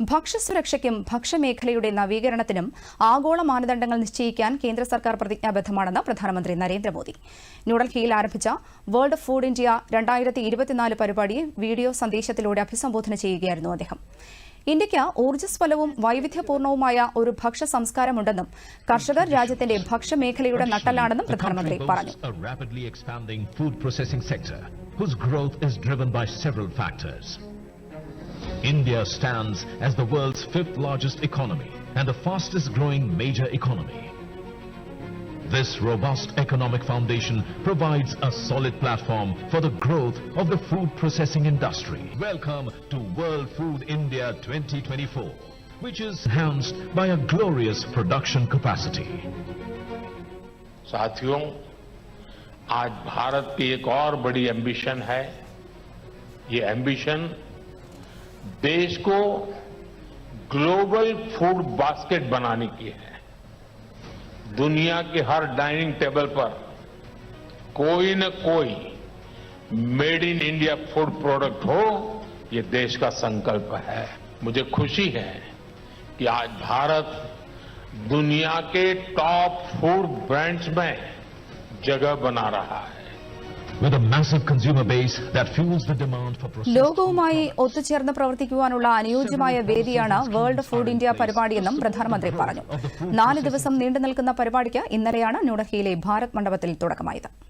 ഭക്ഷ്യസുരക്ഷയ്ക്കും ഭക്ഷ്യമേഖലയുടെ നവീകരണത്തിനും ആഗോള മാനദണ്ഡങ്ങൾ നിശ്ചയിക്കാൻ കേന്ദ്ര സർക്കാർ പ്രതിജ്ഞാബദ്ധമാണെന്ന് പ്രധാനമന്ത്രി നരേന്ദ്രമോദി. ന്യൂഡൽഹിയിൽ ആരംഭിച്ച വേൾഡ് ഫുഡ് ഇന്ത്യ രണ്ടായിരത്തി ഇരുപത്തിനാല് പരിപാടിയെ വീഡിയോ സന്ദേശത്തിലൂടെ അഭിസംബോധന ചെയ്യുകയായിരുന്നു അദ്ദേഹം. ഇന്ത്യയ്ക്ക് ഊർജസ്വലവും വൈവിധ്യപൂർണവുമായ ഒരു ഭക്ഷ്യ സംസ്കാരമുണ്ടെന്നും കർഷകർ രാജ്യത്തിന്റെ ഭക്ഷ്യമേഖലയുടെ നട്ടലാണെന്നും പ്രധാനമന്ത്രി പറഞ്ഞു. whose growth is driven by several factors. India stands as the world's fifth largest economy and the fastest growing major economy. This robust economic foundation provides a solid platform for the growth of the food processing industry. Welcome to World Food India 2024, which is enhanced by a glorious production capacity. साथियों आज भारत की एक और बड़ी ambition है ये ambition देश को ग्लोबल फ़ूड बास्केट बनाने की है। दुनिया के हर डाइनिंग टेबल पर कोई न कोई made in India food product हो, ये देश का संकल्प है। मुझे खुशी है कि आज भारत दुनिया के टॉप फ़ूड ब्रांड्स में जगह बना रहा है। ലോകവുമായി ഒത്തുചേർന്ന് പ്രവർത്തിക്കുവാനുള്ള അനുയോജ്യമായ വേദിയാണ് വേൾഡ് ഫുഡ് ഇന്ത്യ പരിപാടിയെന്നും പ്രധാനമന്ത്രി പറഞ്ഞു. നാല് ദിവസം നീണ്ടു നിൽക്കുന്ന പരിപാടിക്ക് ഇന്നലെയാണ് ന്യൂഡൽഹിയിലെ ഭാരത് മണ്ഡപത്തിൽ തുടക്കമായത്.